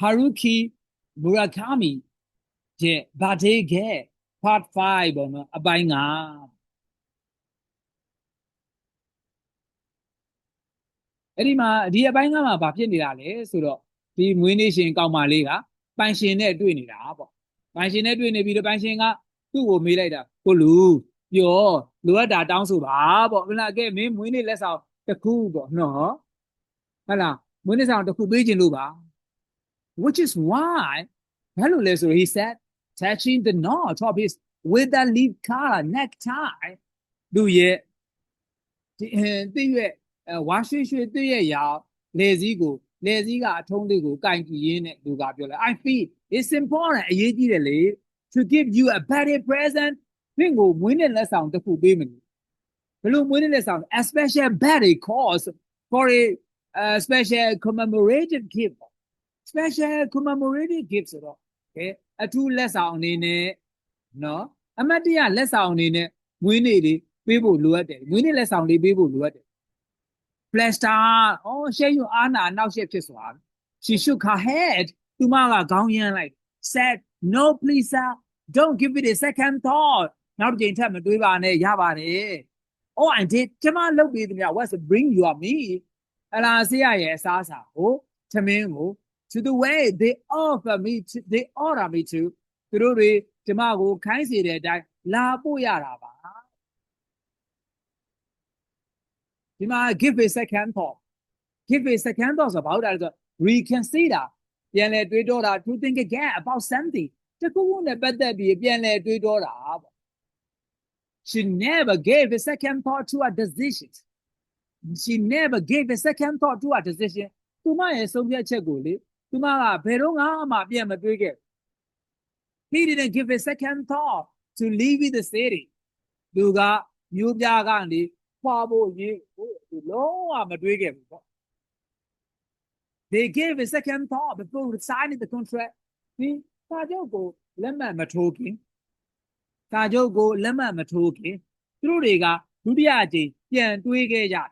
Haruki Murakami ရဲ့ Badege part 5ပေါ့နော်အပိုင်းကအဲ့ဒီမှာဒီအပိုင်းကမှဘာဖြစ်နေတာလဲဆိုတော့ဒီမွေးနေ့ရှင်ကောင်းမလေးကပိုင်ရှင်နဲ့တွေ့နေတာပေါ့ပိုင်ရှင်နဲ့တွေ့နေပြီးတော့ပိုင်ရှင်ကသူ့ကိုမေးလိုက်တာကိုလူပြောလိုအပ်တာတောင်းဆိုပါပေါ့မလားကဲမင်းမွေးနေ့လက်ဆောင်တစ်ခုပေါ့နော်ဟုတ်လားမွေးနေ့ဆောင်တစ်ခုပေးခြင်းလို့ပါ which is why ဘာလို့လဲဆိုတော့ he said touching the knot of his with the leaf color necktie သူရဲ့ဒီတိရဲ့ဝါရွှေရွှေတိရဲ့ရာလေစည်းကိုလေစည်းကအထုံးလေးကိုကင်ကြည့်ရင်းနဲ့လူကပြောလဲ I feel it's important အရေးကြီးတယ်လေ to give you a better present သင်ကိုမွေးနေ့လက်ဆောင်တစ်ခုပေးမယ်ဘယ်လိုမွေးနေ့လက်ဆောင် a special birthday cause for a, a special commemorative gift special commemorative gift ဆိုတော့ကဲအထူးလက်ဆောင်အနေနဲ့နော်အမတ်တရလက်ဆောင်အနေနဲ့မွေးနေ့လေးပေးဖို့လိုအပ်တယ်မွေးနေ့လက်ဆောင်လေးပေးဖို့လိုအပ်တယ် plaster အော်ရှေ့ယူအာနာနောက်ရှက်ဖြစ်သွား she shook her head သူမကခေါင်းရမ်းလိုက် said no please sir don't give it a second thought နောက်တစ်ချိန်ထပ်မတွေးပါနဲ့ရပါတယ် oh i did ကျမလုပ်ပေးသမျှ what's bring you up me အလားဆေးရရဲ့အစားအစာကိုသမင်းကို to the way they offer me to, they order me to သူတို့တွေကျမကိုခိုင်းစေတဲ့အတိုင်းလာပို့ရတာပါဒီမှာ give a second thought give a second thought ဆိုတော့ဘာလို့လဲဆိုတော့ reconsider ပြန်လဲတွေးတောတာ to think again about something တခုခုနဲ့ပတ်သက်ပြီးပြန်လဲတွေးတောတာပေါ့ she never gave a second thought to a decision she never gave a second thought to a decision သူမရဲ့ဆုံးဖြတ်ချက်ကိုလေ သူမကဘယ်တော့မှပြန်မတွေးခဲ့ he didn't give a second thought to leave the city သူကမျိုးပြကနေပွားဖို့ရေးကိုလုံးဝမတွေးခဲ့ဘူးပေါ့ they gave a second thought before signing the contract ဒီစာချုပ်ကိုလက်မှတ်မထိုးခင်စာချုပ်ကိုလက်မှတ်မထိုးခင်သူတို့တွေကဒုတိယအကြိမ်ပြန်တွေးခဲ့ကြတယ်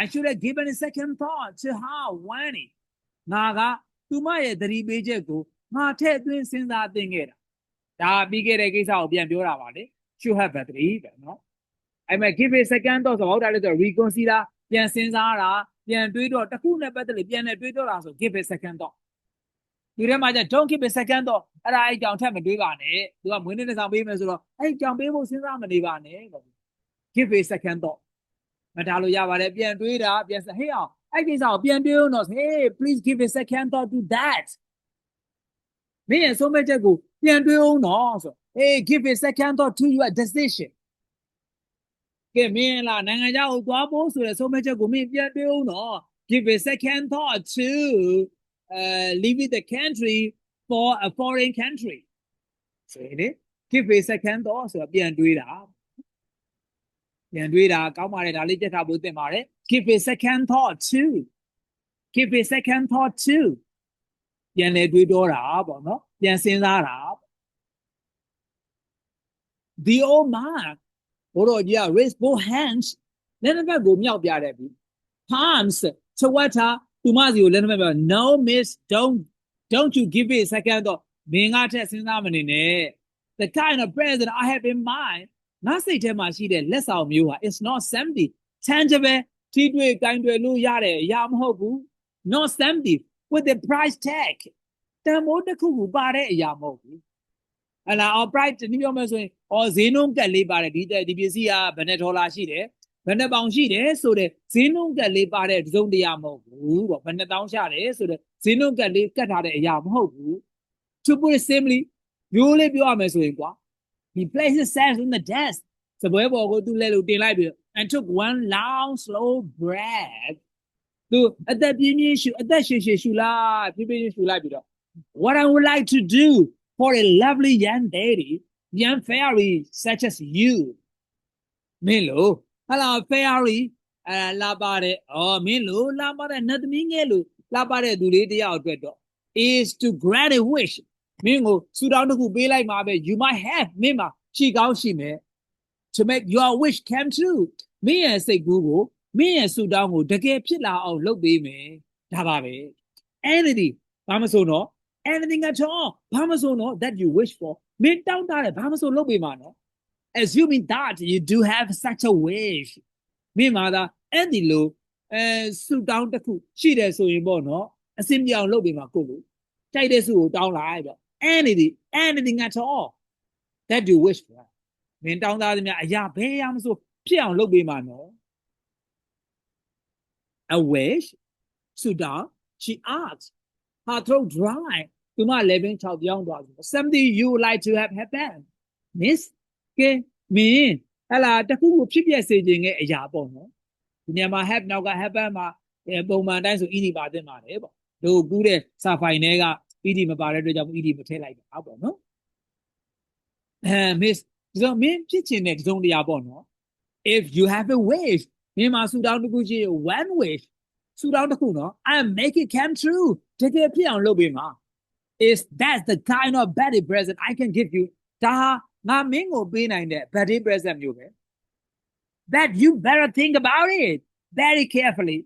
I should have given a second thought to how when ငါကသူမရဲ့သတိပေးချက်ကိုငါထည့်သွင်းစဉ်းစားသင်ခဲ့တာဒါပြီးခဲ့တဲ့ကိစ္စကိုပြန်ပြောတာပါလေ should have battery ပဲเนาะအဲ့မဲ့ give a second thought ဆိုတော့ဒါလည်းဆို reconsider ပြန်စဉ်းစားတာပြန်တွေးတော့တစ်ခုနဲ့ပတ်သက်လို့ပြန်နဲ့တွေးတော့တာဆို give a second thought ဒီထဲမှာကျ don't give a second thought အဲ့ဒါအဲ့ကြောင်ထက်မတွေးပါနဲ့သူကမွေးနေ့နဲ့ဆောင်ပေးမယ်ဆိုတော့အဲ့ကြောင်ပေးဖို့စဉ်းစားမနေပါနဲ့ give a second thought မထားလို့ရပါတယ်ပြန်တွေးတာပြန်ဟေးအောင် အဲ့ကိစ္စကိုပြန်တွေးအောင်တော့ hey please give a second thought to that မင်းရဲ့ဆုံးဖြတ်ချက်ကိုပြန်တွေးအောင်တော့ဆို hey give a second thought to your decision ကဲမင်းလာနိုင်ငံခြားကိုသွားဖို့ဆိုတဲ့ဆုံးဖြတ်ချက်ကိုမင်းပြန်တွေးအောင်တော့ give a second thought to uh leaving the country for a foreign country ဆိုရင် give a second thought ဆိုတော့ပြန်တွေးတာ ပြန်တွေးတာကောင်းပါတယ်ဒါလေးကြက်ထားဖို့သင်ပါတယ် give a second thought to give a second thought to ပြန်လေတွေးတော့တာပေါ့နော်ပြန်စဉ်းစားတာ the old man ဘိုးတော်ကြီးက raise both hands လက်နှစ်ဖက်ကိုမြောက်ပြတဲ့ပြီ palms toward her သူမစီကိုလက်နှစ်ဖက်ပြော no miss don't don't you give it a second thought မင်းကထက်စဉ်းစားမနေနဲ့ the kind of present i have in mind ငါစိတ်ထဲမှာရှိတဲ့လက်ဆောင်မျိုးဟာ it's not empty tangible ထိတွေ့ကင်တွယ်လို့ရတဲ့အရာမဟုတ်ဘူး not empty with the price tag တန်မိုးတစ်ခုခုပါတဲ့အရာမဟုတ်ဘူးဟလာ our price တနည်းပြောမယ်ဆိုရင်အော်ဈေးနှုန်းကက်လေးပါတယ်ဒီဒီပစ္စည်းကဘယ်နဲ့ဒေါ်လာရှိတယ်ဘယ်နဲ့ပေါင်ရှိတယ်ဆိုတဲ့ဈေးနှုန်းကက်လေးပါတဲ့သုံးတရားမဟုတ်ဘူးပေါ့ဘယ်နဲ့တောင်းရှာတယ်ဆိုတဲ့ဈေးနှုန်းကက်လေးကတ်ထားတဲ့အရာမဟုတ်ဘူး to put it simply ရိုးလေးပြောရမယ်ဆိုရင်ကွာ he placed his hands on the desk စပွဲပေါ်ကိုသူ့လက်လို့တင်လိုက်ပြီး and took one long slow breath သူအသက်ပြင်းပြင်းရှူအသက်ရှည်ရှည်ရှူလိုက်ပြင်းပြင်းရှူလိုက်ပြီးတော့ what I would like to do for a lovely young lady young fairy such as you မင်းလို့ဟလာ fairy အဲလာပါတယ်အော်မင်းလို့လာပါတယ်နတ်သမီးငယ်လို့လာပါတယ်သူလေးတယောက်အတွက်တော့ is to grant a wish မင်းကိုဆူတောင်းတစ်ခုပေးလိုက်မှာပဲ you might have မင်းမှာရှိကောင်းရှိမယ် to make your wish come true မင်းရဲ့စိတ်ကူးကိုမင်းရဲ့ဆူတောင်းကိုတကယ်ဖြစ်လာအောင်လုပ်ပေးမယ်ဒါပါပဲ anything ဘာမဆိုနော် anything at all ဘာမဆိုနော် that you wish for မင်းတောင်းတတယ်ဘာမဆိုလုပ်ပေးမှာနော် assuming that you do have such a wish မင်းမာသာအဲ့ဒီလိုအဲဆူတောင်းတစ်ခုရှိတယ်ဆိုရင်ပေါ့နော်အစင်ပြောင်လုပ်ပေးမှာကိုလူကြိုက်တဲ့ဆူကိုတောင်းလိုက်တော့ anything anything at all that you wish for မင်းတောင်းသားသမျှအရာဘယ်အရာမဆိုဖြစ်အောင်လုပ်ပေးမှာနော် a wish ဆူတောင်း she asked her throat dry သူမလည်းပင်6ပြောင်းသွားပြီ something you would like to have happen miss ကဲမင်းဟလာတခုခုဖြစ်ပျက်စေခြင်းရဲ့အရာပေါ့နော်ဒီနေရာမှာ have နောက်က happen မှာအဲပုံမှန်တိုင်းဆို ed ပါတင်ပါတယ်ပေါ့တို့ကူးတဲ့စာဖိုင်တွေက ed မပါတဲ့အတွက်ကြောင့် ed မထည့်လိုက်တာပေါ့နော်အဲ miss ဒီတော့မင်းဖြစ်ချင်တဲ့ဒီစုံတရားပေါ့နော် if you have a wish မင်းမှာဆူတောင်းတစ်ခုရှိရင် one wish ဆူတောင်းတစ်ခုနော် I make it come true တကယ်ဖြစ်အောင်လုပ်ပေးမှာ is that the kind of birthday present I can give you ဒါဟာငါမင်းကိုပေးနိုင်တဲ့ birthday present မျိုးပဲ that you better think about it very carefully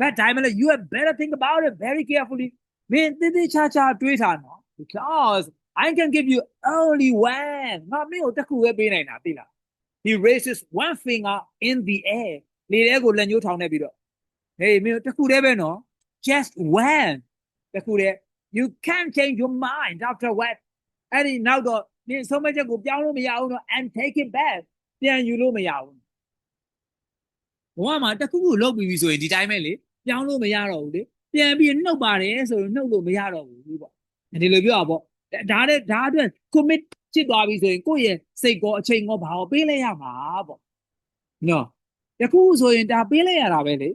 that time you have better think about it very carefully မင်းတိတိကျကျတွေးထားနော် because I can give you only one ငါမင်းကိုတစ်ခုပဲပေးနိုင်တာသိလား he raises one finger in the air လေထဲကိုလက်ညှိုးထောင်နေပြီးတော့ hey မင်းတစ်ခုတည်းပဲနော် just one တစ်ခုတည်း you can't change your mind after what အဲ့ဒီနောက်တော့နင်ဆုံးမချက်ကိုပြောင်းလို့မရဘူးနော် and take it back ပြန်ယူလို့မရဘူးဘဝမှာတစ်ခုခုလုပ်ပြီးပြီဆိုရင်ဒီတိုင်းပဲလေပြောင်းလို့မရတော့ဘူးလေ ပြန်ပြီးနှုတ်ပါတယ်ဆိုရင်နှုတ်လို့မရတော့ဘူးပေါ့ဒီလိုပြောတာပေါ့ဒါတဲ့ဒါအတွက် commit ဖြစ်သွားပြီဆိုရင်ကိုယ့်ရဲ့စိတ်ကောအချိန်ကောဘာကိုပေးလိုက်ရမှာပေါ့နော်တခုဆိုရင်ဒါပေးလိုက်ရတာပဲလေ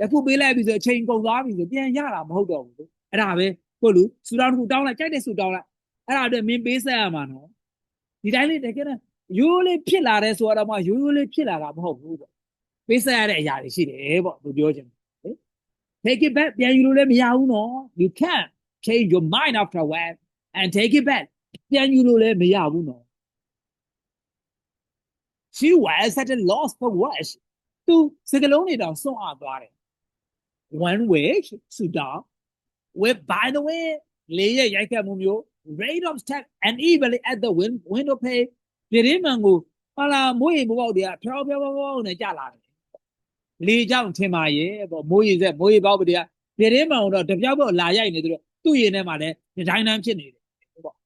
တခုပေးလိုက်ပြီဆိုအချိန်ကုန်သွားပြီဆိုပြန်ရတာမဟုတ်တော့ဘူးလေအဲ့ဒါပဲကိုလူဆူတောင်းတစ်ခုတောင်းလိုက်ကြိုက်တဲ့ဆူတောင်းလိုက်အဲ့ဒါအတွက်မင်းပေးဆက်ရမှာနော်ဒီတိုင်းလေးတကယ်နဲ့ရိုးလေးဖြစ်လာတယ်ဆိုတော့မှရိုးရိုးလေးဖြစ်လာတာမဟုတ်ဘူးပေါ့ပေးဆက်ရတဲ့အရာတွေရှိတယ်ပေါ့သူပြောချင်တယ်လေ take it back ပြန်ယူလို့လည်းမရဘူးနော် you can't change your mind after a while and take it back ပြန်ယူလို့လည်းမရဘူးနော် she was at a loss for words သူစကလုံးတွေတောင်စွန့်အားသွားတယ် one wish ဆူတောင်း with by the way လေရဲ့ရိုက်ခတ်မှုမျိုး rate of step and evenly at the win window pay ဒီရင်းမှန်ကိုဟာလာမိုးရေမိုးပေါ လာတယ်လေကြောင့်ထင်ပါရဲ့ပေါ့မိုးရေဆက်မိုးရေပေါက်တွေကဒီရင်းမှန်တော့တပြောက်ပေါ့လာရိုက်နေသူတို့သူ့ရေထဲမှာလည်းဒီတိုင်းတန်းဖြစ်နေတယ်ပေါ့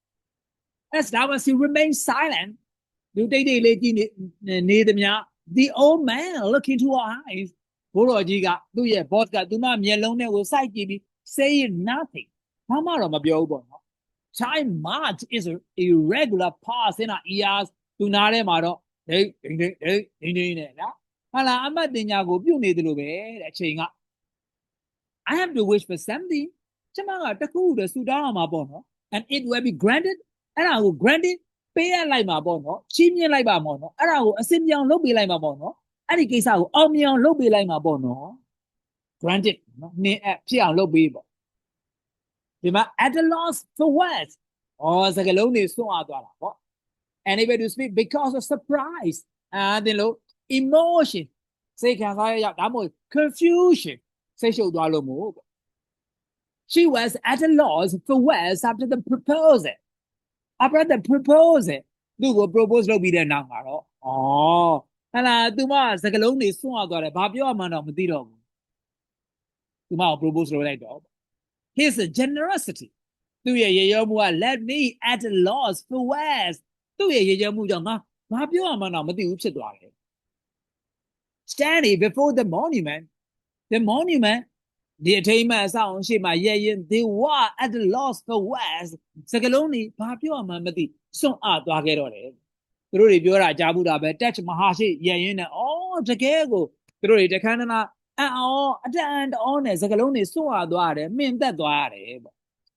as long as he remains silent လူတိတ်တိတ်လေးကြည့်နေနေသမျှ the old man look into her eyes ဘိုးတော်ကြီးကသူ့ရဲ့ boss ကသူမမျက်လုံးထဲကိုစိုက်ကြည့်ပြီး saying nothing ဘာမှတော့မပြောဘူးပေါ့နော် time march is a irregular pass in our ears သူနားထဲမှာတော့ဒိတ်ဒိတ်ဒိတ်ဒိတ်ဒိတ်ဒိတ်နဲ့နော် ဟာလာအမတ်တင်ညာကိုပြုတ်နေတယ်လို့ပဲတဲ့အချိန်က I have to wish for something ကျမကတခုခုတော့ဆူတောင်းအောင်မှာပေါ့နော် and it will be granted အဲ့ဒါကို granted ပေးရလိုက်မှာပေါ့နော်ချီးမြှင့်လိုက်ပါပေါ့နော်အဲ့ဒါကိုအစင်ပြောင်လုပ်ပေးလိုက်မှာပေါ့နော်အဲ့ဒီကိစ္စကိုအောင်မြင်အောင်လုပ်ပေးလိုက်မှာပေါ့နော် granted နော်နင်းအဖြစ်အောင်လုပ်ပေးပေါ့ဒီမှာ at a loss for words ဩစကားလုံးတွေစွန့်အားသွားတာပေါ့ anybody to speak because of surprise အဲဒီလို emotion စိတ်ခံစားရရောက်ဒါမှမဟုတ် confusion စိတ်ရှုပ်သွားလို့မို့ပေါ့ she was at a loss for words after the proposal after the proposal သူ့ကို propose လုပ်ပြီးတဲ့နောက်မှာတော့ဩဟလာသူမစကလုံးတွေစွန့်အောင်သွားတယ်ဘာပြောရမှန်းတော့မသိတော့ဘူးသူမကို propose လုပ်လိုက်တော့ his generosity သူ့ရဲ့ရေရောမှုက let me at a loss for words သူ့ရဲ့ရေရောမှုကြောင့်ငါဘာပြောရမှန်းတော့မသိဘူးဖြစ်သွားတယ် standing before the monument the monument ဒီအထိမ်းအမှတ်အဆောင်ရှိမှရဲ့ရင် they were at the loss for words စကလုံးนี่ဘာပြောရမှန်းမသိစွန့်အားသွားခဲ့တော့တယ်သူတို့တွေပြောတာကြားဘူးတာပဲ touch မဟာရှိရဲ့ရင်နဲ့အော်တကယ်ကိုသူတို့တွေတခန်းတနာအံ့အောအတန်အောနဲ့စကလုံးတွေစွန့်အားသွားရတယ်မှင်သက်သွားရတယ်ပေါ့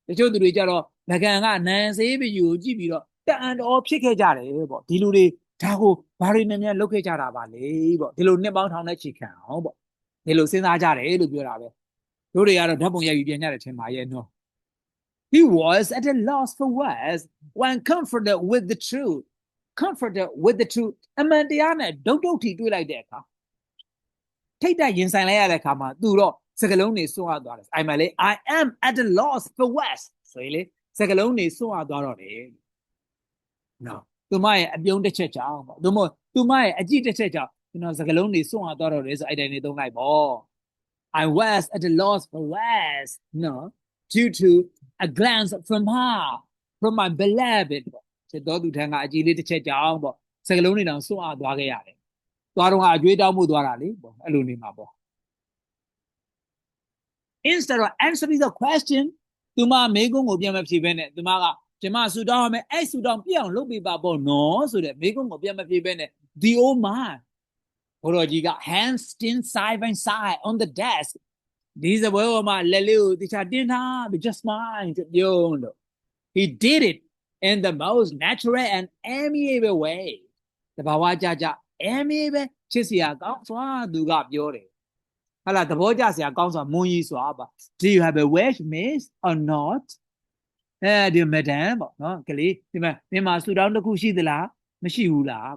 တချို့သူတွေကြတော့ငကန်ကနန်ဆေးပယူကိုကြည့်ပြီးတော့တန်အောဖြစ်ခဲ့ကြတယ်ပေါ့ဒီလူတွေ ဒါကိုဘာတွေနဲ့များလုပ်ခဲ့ကြတာပါလေပေါ့ဒီလိုနှစ်ပေါင်းထောင်နဲ့ချီခံအောင်ပေါ့ဒီလိုစဉ်းစားကြတယ်လို့ပြောတာပဲတို့တွေကတော့ဓာတ်ပုံရိုက်ပြီးပြန်ကြတယ်ထင်ပါရဲ့နော် He was at a loss for words when comforted with the truth comforted with the truth အမှန်တရားနဲ့ဒုတ်ဒုတ်ထီတွေ့လိုက်တဲ့အခါထိတ်တက်ရင်ဆိုင်လိုက်ရတဲ့အခါမှာသူတော့စစကလုံးတွေစွန့်ရသွားတယ်အိုင်မလေး I am at the loss for west ဆိုရင်လေစကလုံးတွေစွန့်ရသွားတော့တယ်နော် သူမရဲ့အပြုံးတစ်ချက်ကြောင့်ပေါ့သူမသူမရဲ့အကြည့်တစ်ချက်ကြောင့်ကျွန်တော်စကလုံးတွေစွန့်ရသွားတော့တယ်ဆိုအဲ့တိုင်းနေသုံးလိုက်ပေါ့ I was at a loss for west no due to a glance from her from my beloved ပေါ့စေတော်သူထံကအကြည့်လေးတစ်ချက်ကြောင့်ပေါ့စကလုံးတွေတောင်စွန့်ရသွားခဲ့ရတယ်သွားတော့ကအကျွေးတောင်းမှုသွားတာလေပေါ့အဲ့လိုနေမှာပေါ့ instead of answering the question သူမမေးခွန်းကိုပြန်မဖြေဘဲနဲ့သူမက ကျမဆူတောင်းရမယ်အဲ့ဆူတောင်းပြအောင်လုပ်ပေးပါပေါ့နော်ဆိုတဲ့မေးခွန်းကိုပြန်မဖြေဘဲနဲ့ the old man ဘိုးတော်ကြီးက hands still side by side on the desk ဒီစပွဲပေါ်မှာလက်လေးကိုတခြားတင်းထားပြီး just smile ပြုံးလို့ he did it in the most natural and amiable way တဘာဝကြကြ amiable ချစ်စရာကောင်းစွာသူကပြောတယ်ဟာလာသဘောကျစရာကောင်းစွာမွန်ကြီးစွာပါ do you have a wish miss or not အဲဒီ madam ပေါ့နော်ကလေးဒီမှာမြန်မာဆူတောင်းတစ်ခုရှိသလားမရှိဘူးလား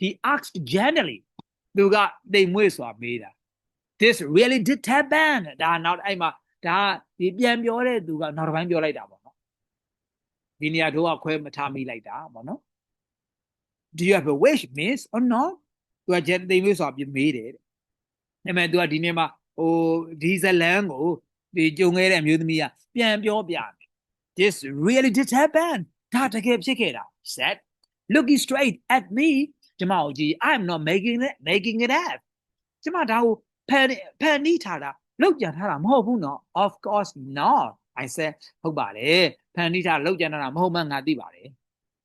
he asked gently သူကတိမ်မွေ့စွာမေးတာ this really did happen ဒါနောက်အဲ့မှာဒါဒီပြန်ပြောတဲ့သူကနောက်တစ်ပိုင်းပြောလိုက်တာပေါ့နော်ဒီနေရာတို့ကခွဲမထားမိလိုက်တာပေါ့နော် do you have a wish miss or not သူက gent တိမ်မွေ့စွာပြမေးတယ်တဲ့အဲ့မဲ့သူကဒီနေ့မှာဟိုဒီဇလန်ကိုဒီကြုံခဲ့တဲ့အမျိုးသမီးကပြန်ပြောပြတယ် this really did happen ဒါတကယ်ဖြစ်ခဲ့တာ said looking straight at me ကျမတို့ကြီး I'm not making it making it up ကျမဒါကိုဖန်ဖန်နီးထားတာလောက်ကြံထားတာမဟုတ်ဘူးနော် of course not I said ဟုတ်ပါတယ်ဖန်နီးထားလောက်ကြံထားတာမဟုတ်မှငါသိပါတယ်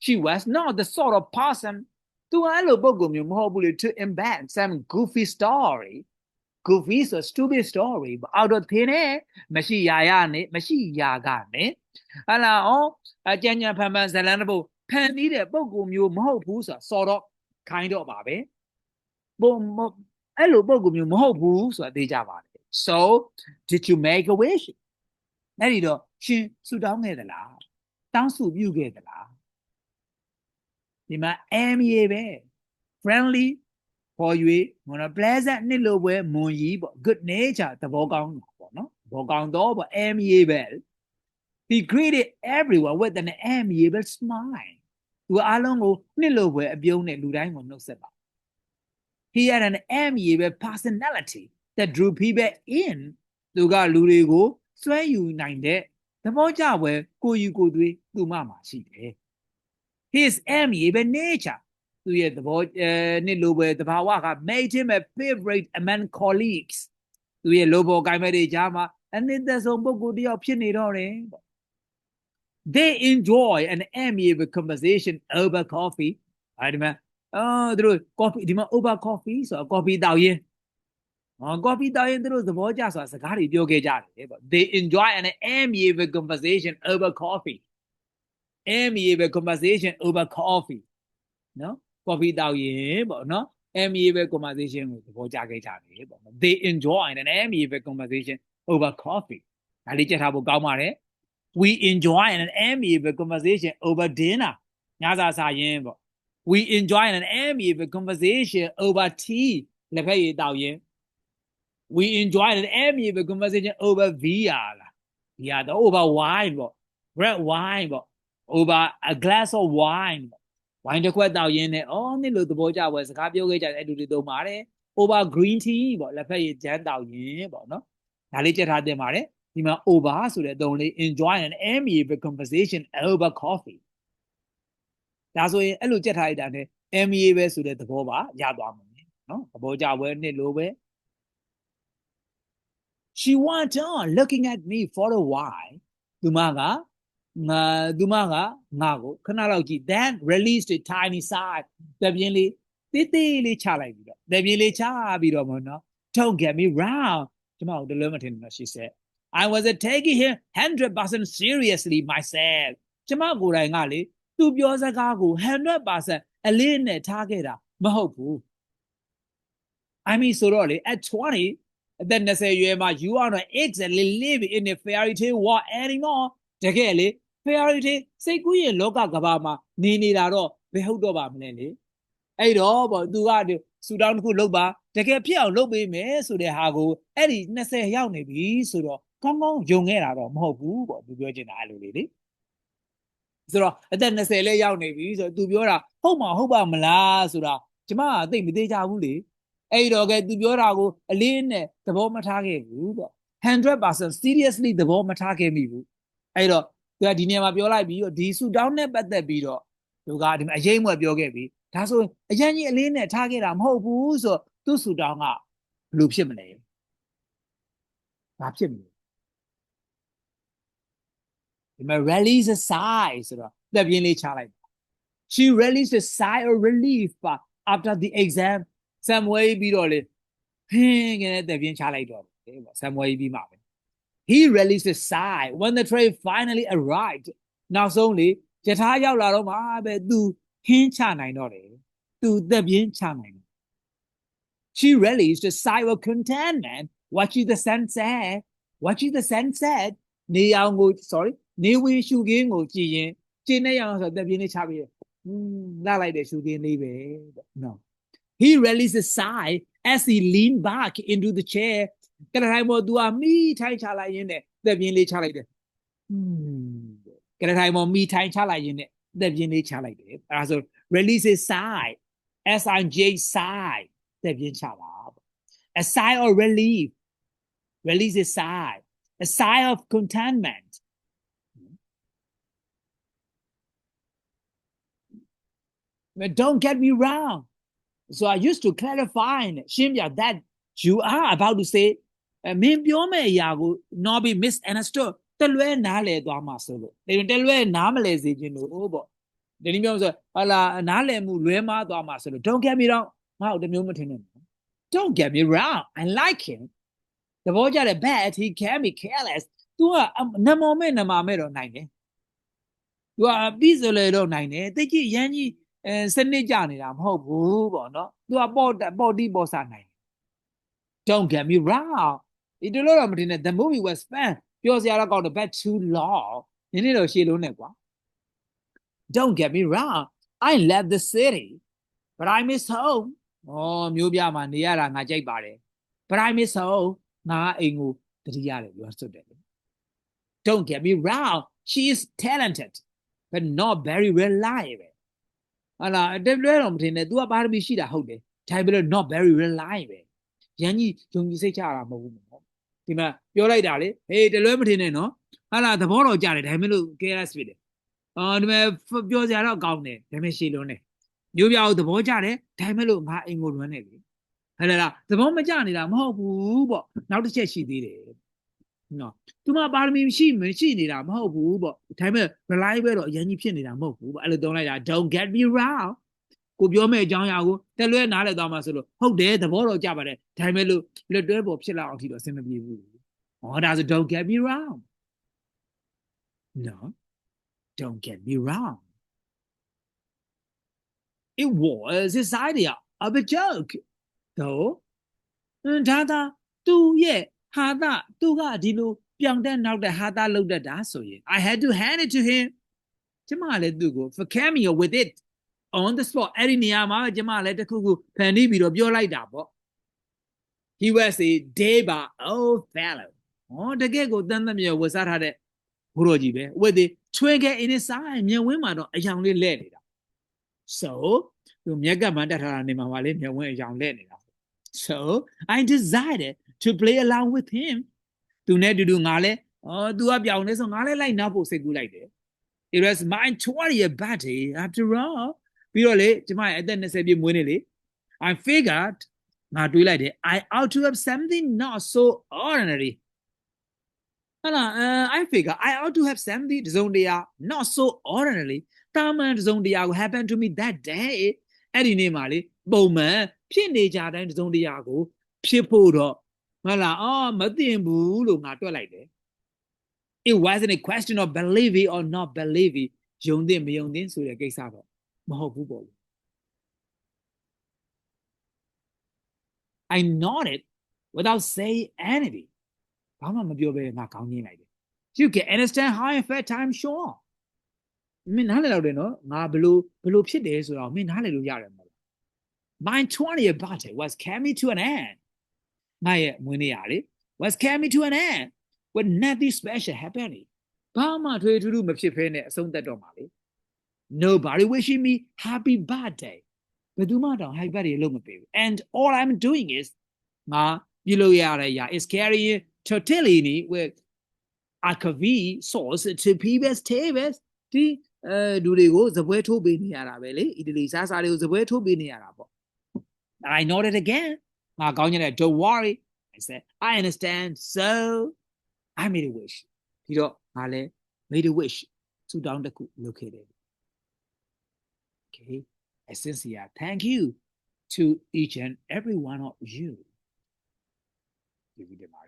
she was not the sort of person သူအဲ့လိုပုံကူမျိုးမဟုတ်ဘူးလေ to invent some goofy story goofy so stupid story အောက်တော့သင်းနေမရှိရာရနဲ့မရှိရာကနေ ဟလာအော်အကြံဉာဏ်ဖန်ဖန်ဇလန်တပုတ်ဖန်ပြီးတဲ့ပုံကူမျိုးမဟုတ်ဘူးဆိုတာစော်တော့ခိုင်းတော့ပါပဲပုံအဲ့လိုပုံကူမျိုးမဟုတ်ဘူးဆိုတာသိကြပါတယ် so did you make a wish အဲ့ဒီတော့ရှင်ဆူတောင်းခဲ့သလားတောင်းဆူပြုခဲ့သလားဒီမှာ amiable ပဲ friendly ပေါ်၍ဟိုနော် pleasant နှစ်လိုပွဲမွန်ကြီးပေါ့ good nature သဘောကောင်းပေါ့နော်သဘောကောင်းတော့ပေါ့ amiable he greeted everyone with an amiable smile သူအားလုံးကိုနှစ်လိုပွဲအပြုံးနဲ့လူတိုင်းကိုနှုတ်ဆက်ပါ he had an amiable personality that drew people in သူကလူတွေကိုဆွဲယူနိုင်တဲ့သဘောကျပွဲကိုယူကိုသွေးသူမမှာရှိတယ် his amiable nature သူရဲ့သဘောအဲနှစ်လိုပဲတဘာဝက made him a favorite among colleagues သူရဲ့လိုဘောကိုင်းမဲ့တွေကြားမှာအနှစ်သက်ဆုံးပုဂ္ဂိုလ်တယောက်ဖြစ်နေတော့တယ်ပေါ့ they enjoy an amiable conversation over coffee အဲဒီမှာအော်သူတို့ coffee ဒီမှာ over coffee ဆိုတော့ coffee တောက်ရင်ဟော coffee တောက်ရင်သူတို့သဘောကျဆိုတာစကားတွေပြောခဲ့ကြတယ်ပေါ့ they enjoy an amiable conversation over coffee amiable conversation over coffee နော် coffee တောက်ရင်ပေါ့နော် amiable conversation ကိုသဘောကျခဲ့ကြတယ်ပေါ့နော် they enjoy an amiable conversation over coffee ဒါလေးကြက်ထားဖို့ကောင်းပါတယ် we enjoy an amiable conversation over dinner ညစာစားရင်ပေါ့ we enjoy an amiable conversation over tea လက်ဖက်ရည်တောက်ရင် we enjoy an amiable conversation over beer လား beer တော့ over wine ပေါ့ red wine ပေါ့ over a glass of wine ပေါ့ဝိုင်းတစ်ခွက်တောက်ရင်းနဲ့အော်နှစ်လို့သဘောကျပွဲစကားပြောခဲ့ကြတယ်အဲ့လူတွေသုံးပါတယ် over green tea ပေါ့လက်ဖက်ရည်ဂျမ်းတောက်ရင်းပေါ့နော်ဒါလေးကြက်ထားတင်ပါတယ် ဒီမှာ over ဆိုတဲ့အသုံးလေး enjoy an amiable conversation over coffee ဒါဆိုရင်အဲ့လိုကြက်ထားလိုက်တာ ਨੇ amiable ဆိုတဲ့သဘောပါရသွားမှာနော်သဘောကျပွဲနှစ်လို့ပဲ she went on looking at me for a while သူမကငါသူမကငါကိုခဏလောက်ကြည့် then released a tiny sigh တပြင်းလေးတေးသေးလေးချလိုက်ပြီးတော့တပြင်းလေးချပြီးတော့မနော် don't get me round ကျမတို့လည်းမထင်ဘူး she said I was taking him 100% seriously myself ကျမကိုယ်တိုင်ကလေသူပြောစကားကို100%အလေးနဲ့ထားခဲ့တာမဟုတ်ဘူး I mean ဆိုတော့လေ at 20အသက်20ရွယ်မှာ you are not exactly living in a fairy tale world anymore တကယ်လေ fairy tale စိတ်ကူးရင်လောကကဘာမှာနေနေတာတော့ဘယ်ဟုတ်တော့ပါမလဲလေအဲ့တော့ပေါ့သူကဆူတောင်းတစ်ခုလုပ်ပါတကယ်ဖြစ်အောင်လုပ်ပေးမယ်ဆိုတဲ့ဟာကိုအဲ့ဒီ20ရောက်နေပြီဆိုတော့ ကောင်းကောင်းယုံခဲ့တာတော့မဟုတ်ဘူးပေါ့သူပြောချင်တာအဲ့လိုလေးလေဆိုတော့အသက်20လဲရောက်နေပြီဆိုတော့သူပြောတာဟုတ်မှာဟုတ်ပါမလားဆိုတာကျမကသိမသေးကြဘူးလေအဲ့တော့ကဲသူပြောတာကိုအလေးနဲ့သဘောမထားခဲ့ဘူးပေါ့100% seriously သဘောမထားခဲ့မိဘူးအဲ့တော့သူကဒီနေရာမှာပြောလိုက်ပြီးတော့ဒီဆူတောင်းနဲ့ပတ်သက်ပြီးတော့သူကဒီမှာအရေးမွက်ပြောခဲ့ပြီဒါဆိုအရင်ကြီးအလေးနဲ့ထားခဲ့တာမဟုတ်ဘူးဆိုတော့သူ့ဆူတောင်းကဘယ်လိုဖြစ်မလဲဘာဖြစ်မလဲ ဒီမှာ release a sigh ဆိုတော့တက်ပြင်းလေးချလိုက် she released a sigh of relief but after the exam ဆမ်ဝဲပြီးတော့လေဟင်းငယ်နဲ့တက်ပြင်းချလိုက်တော့တယ်ပေါ့ဆမ်ဝဲပြီးမှပဲ he released a sigh when the train finally arrived နောက်ဆုံးလေယထာရောက်လာတော့မှပဲသူဟင်းချနိုင်တော့တယ်သူတက်ပြင်းချနိုင်တယ် she released a sigh of contentment watching the sunset watching the sunset နေအောင်ကို sorry နေဝင်ရှုခင်းကိုကြည်ရင်ကျင်းနေရအောင်ဆိုတက်ပြင်းလေးချပြီးတယ်ဟွန်းလှလိုက်တယ်ရှုခင်းလေးပဲတဲ့နော် he released a sigh as he leaned back into the chair ကရထိုင်ပေါ်သူကမိထိုင်ချလိုက်ရင်းနဲ့တက်ပြင်းလေးချလိုက်တယ်ဟွန်းကရထိုင်ပေါ်မိထိုင်ချလိုက်ရင်းနဲ့တက်ပြင်းလေးချလိုက်တယ်အဲဒါဆို release a sigh s i j sigh တက်ပြင်းချပါ a sigh of relief release a sigh a sigh of contentment don't get me wrong. So I used to clarify in Shimya that you are about to say အမင်းပြောမယ့်အရာကို not be misunderstood တလွဲနားလဲသွားမှာဆိုလို့ဒါတလွဲနားမလဲစေခြင်းလို့ပေါ့ဒီနည်းပြောဆိုဟာလာနားလဲမှုလွဲမှားသွားမှာဆိုလို့ don't get me wrong ငါ့ကိုတမျိုးမထင်နဲ့ don't get me wrong I like him သဘောကျတယ် bad he can be careless तू ကနမောမဲ့နမမဲ့တော့နိုင်တယ် तू ကပြီးစလေတော့နိုင်တယ်တိတ်ကြီးရမ်းကြီး အဲစနစ်ကြနေတာမဟုတ်ဘူးပေါ့နော်သူကပေါ့ပေါ့တီးပေါ့စားနိုင် Don't get me wrong ဒီလိုတော့မတင်နဲ့ the movie was fun ပြောစရာတော့ကောင်းတယ် but too long နည်းနည်းတော့ရှည်လုံးနဲ့ကွာ Don't get me wrong I love the city but I miss home ဩမျိုးပြမှာနေရတာငါကြိုက်ပါတယ် but I miss home ငါအိမ်ကိုတတိရတယ်ပြောစွတ်တယ် Don't get me wrong she is talented but not very reliable ဟာလာတက်လွဲတော့မထင်နဲ့ तू ကပါရမီရှိတာဟုတ်တယ်ဒါပေမဲ့ not very reliable ရန်ကြီးယုံကြည်စိတ်ချတာမဟုတ်ဘူးပေါ့ဒီမှာပြောလိုက်တာလေဟေးတလွဲမထင်နဲ့နော်ဟာလာသဘောတော်ကြတယ်ဒါပေမဲ့လို့ careless ဖြစ်တယ်အော်ဒီမှာပြောစရာတော့ကောင်းတယ်ဒါပေမဲ့ရှည်လွန်းတယ်မျိုးပြအောင်သဘောကျတယ်ဒါပေမဲ့လို့ငါအိမ်ကိုလွန်းနေပြီဟဲ့လားသဘောမကျနေတာမဟုတ်ဘူးပေါ့နောက်တစ်ချက်ရှိသေးတယ် နော်သူမပါရမီရှိမရှိနေတာမဟုတ်ဘူးပေါ့ဒါပေမဲ့ reliable တော့အရင်ကြီးဖြစ်နေတာမဟုတ်ဘူးပေါ့အဲ့လိုသုံးလိုက်တာ don't get me wrong ကိုပြောမဲ့အကြောင်းအရာကိုတက်လွဲနားလဲသွားမှာဆိုလို့ဟုတ်တယ်သဘောတော့ကြပါတယ်ဒါပေမဲ့လို့လက်တွဲပေါ်ဖြစ်လာအောင်ထီတော့အဆင်မပြေဘူးဟောဒါဆို don't get me wrong no don't get me wrong it was his idea of a joke though ဒါသာသူ့ရဲ့ ဟာတာသူကဒီလိုပြောင်းတဲ့နောက်တဲ့ဟာတာလောက်တတ်တာဆိုရင် I had to hand it to him ကျမလည်းသူ့ကို for cameo with it on the spot အဲ့ဒီနေရာမှာပဲကျမလည်းတခုခုဖန်တီးပြီးတော့ပြောလိုက်တာပေါ့ he was a deba old fellow ဟောတကယ်ကိုတန်းတမြေဝစားထားတဲ့ဘိုးတော်ကြီးပဲ with the twinkle in his eye မျက်ဝင်းမှာတော့အယောင်လေးလဲ့နေတာ so သူမျက်ကမှန်တက်ထားတာနေမှာပါလေမျက်ဝင်းအယောင်လဲ့နေတာ so i decided to play along with him သူနဲ့တူတူငါလဲအော် तू ကပြောင်းနေဆိုငါလဲလိုက်နောက်ဖို့စိတ်ကူးလိုက်တယ် it was my 20th birthday after all ပြီးတော့လေကျမရဲ့အသက်20ပြည့်မွေးနေ့လေ I figured ငါတွေးလိုက်တယ် I ought to have something not so ordinary ဟလာ I figure I ought to have something တစုံတရာ not so ordinary တာမန်တစုံတရာကို happen to me that day အဲ့ဒီနေ့မှာလေပုံမှန်ဖြစ်နေကြတိုင်းတစုံတရာကို ဖြစ်ဖို့တော့ ဟုတ်လားအော်မသိဘူးလို့ငါတွက်လိုက်တယ် it wasn't a question of believing or not believing ယုံသင့်မယုံသင့်ဆိုတဲ့ကိစ္စတော့မဟုတ်ဘူးပေါ့ I nodded without saying anything ဘာမှမပြောဘဲငါခေါင်းငင်းလိုက်တယ် you can understand how I felt time sure မင်းနားလည်တော့တယ်နော်ငါဘလို့ဘလို့ဖြစ်တယ်ဆိုတော့မင်းနားလည်လို့ရတယ်မဟုတ် my 20th birthday was coming to an end ငါရဲ့မွေးနေ့ရလေ was coming to an end with nothing special happening ဘာမှထွေထူးထူးမဖြစ်ဖဲနဲ့အဆုံးသတ်တော့မှာလေ nobody wishing me happy birthday ဘယ်သူမှတော့ happy birthday လုပ်မပေးဘူး and all i'm doing is ငါပြုလုပ်ရတဲ့ຢာ is carrying tortellini with akavi sauce to people's tables ဒီအဲလူတွေကိုဇပွဲထိုးပေးနေရတာပဲလေအီတလီစားစားတွေကိုဇပွဲထိုးပေးနေရတာပေါ့ I nodded again ငါကောင်းကြတယ် don't worry I said I understand so I made a wish ဒီတော့ငါလည်း made a wish ဆူတောင်းတစ်ခုလုပ်ခဲ့တယ် Okay a sincere thank you to each and every one of you ဒီဗီဒီယိုမှာ